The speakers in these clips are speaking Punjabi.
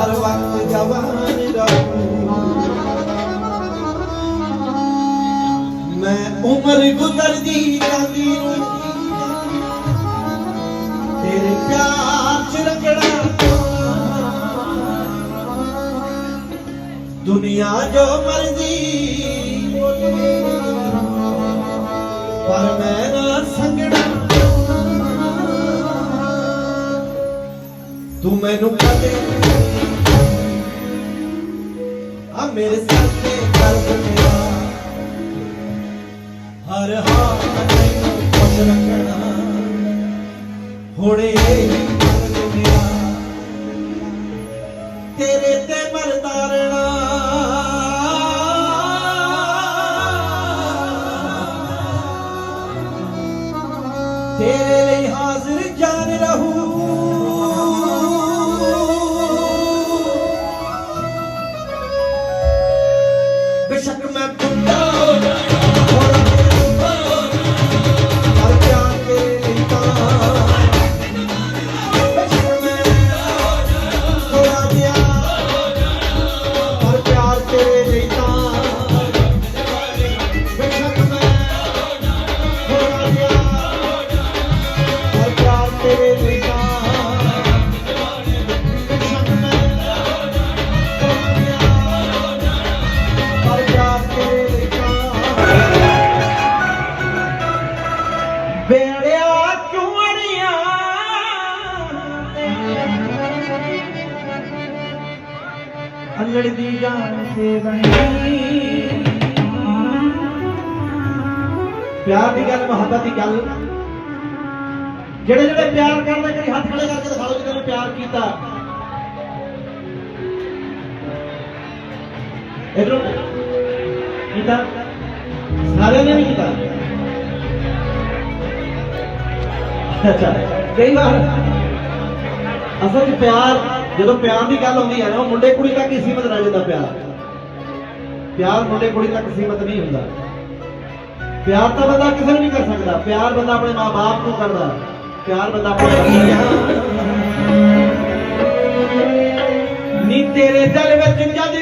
ਹਰ ਵਕਤ ਜਵਾਨ ਰਹੂੰ ਮੈਂ ਉਮਰ ਗੁਜ਼ਰਦੀ ਜਾਂਦੀ ਨੂੰ ਤੇਰੇ ਪਿਆਰ ਚ ਰੰਗਣਾ ਦੁਨੀਆ ਜੋ ਮਰਜ਼ੀ ਪਰ ਮੈਂ ਨਾ ਸੰਗਣਾ ਤੂੰ ਮੈਨੂੰ ਕਦੇ ਮੇਰੇ ਸਿਰ ਤੇ ਮੇਰਾ ਹਰ ਹਾਲ ਮੈਨੂੰ ਖੁਸ਼ ਰੱਖਣਾ। ਹੁਣੇ ਇਹ ਕਰਦ ਮੇਰਾ ਤੇਰੇ ਤੇ ਮਰਦਾਰਣਾ ਤੇਰੇ ਲਈ ਹਾਜ਼ਰ ਜਾਨ ਦੀ ਜਾਨ ਤੇ ਬਣੀ। ਪਿਆਰ ਦੀ ਗੱਲ, ਮੁਹੱਬਤ ਦੀ ਗੱਲ। ਜਿਹੜੇ ਜਿਹੜੇ ਪਿਆਰ ਕਰਦੇ ਕਰੀ ਹੱਥ ਖੜੇ ਕਰਕੇ ਦਿਖਾਓ, ਜਿਹਨਾਂ ਨੇ ਪਿਆਰ ਕੀਤਾ। ਇਧਰੋਂ। ਕੀਤਾ। ਸਾਰਿਆਂ ਨੇ ਨਹੀਂ ਕੀਤਾ। ਅੱਛਾ। ਕਈ ਵਾਰ ਅਸਲ ਪਿਆਰ ਜਦੋਂ ਪਿਆਰ ਦੀ ਗੱਲ ਹੁੰਦੀ ਹੈ ਨਾ, ਉਹ ਮੁੰਡੇ ਕੁੜੀ ਤੱਕ ਹੀ ਸੀਮਤ ਰਹਿ ਜਾਂਦਾ ਪਿਆਰ। ਪਿਆਰ ਮੁੰਡੇ ਕੁੜੀ ਤੱਕ ਸੀਮਤ ਨਹੀਂ ਹੁੰਦਾ। ਪਿਆਰ ਤਾਂ ਬੰਦਾ ਕਿਸੇ ਨੂੰ ਨਹੀਂ ਕਰ ਸਕਦਾ। ਪਿਆਰ ਬੰਦਾ ਆਪਣੇ ਮਾਪੇ ਨੂੰ ਕਰਦਾ। ਪਿਆਰ ਬੰਦਾ ਆਪਣੇ ਨੀ ਤੇਰੇ ਦਿਲ ਵਿੱਚ ਜਦ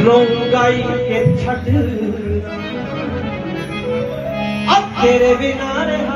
ਲਈ ਰੋਂਗਾਈ ਕੇ ਛੱਡ। ਆ ਤੇਰੇ ਬਿਨਾਂ ਰਹਾ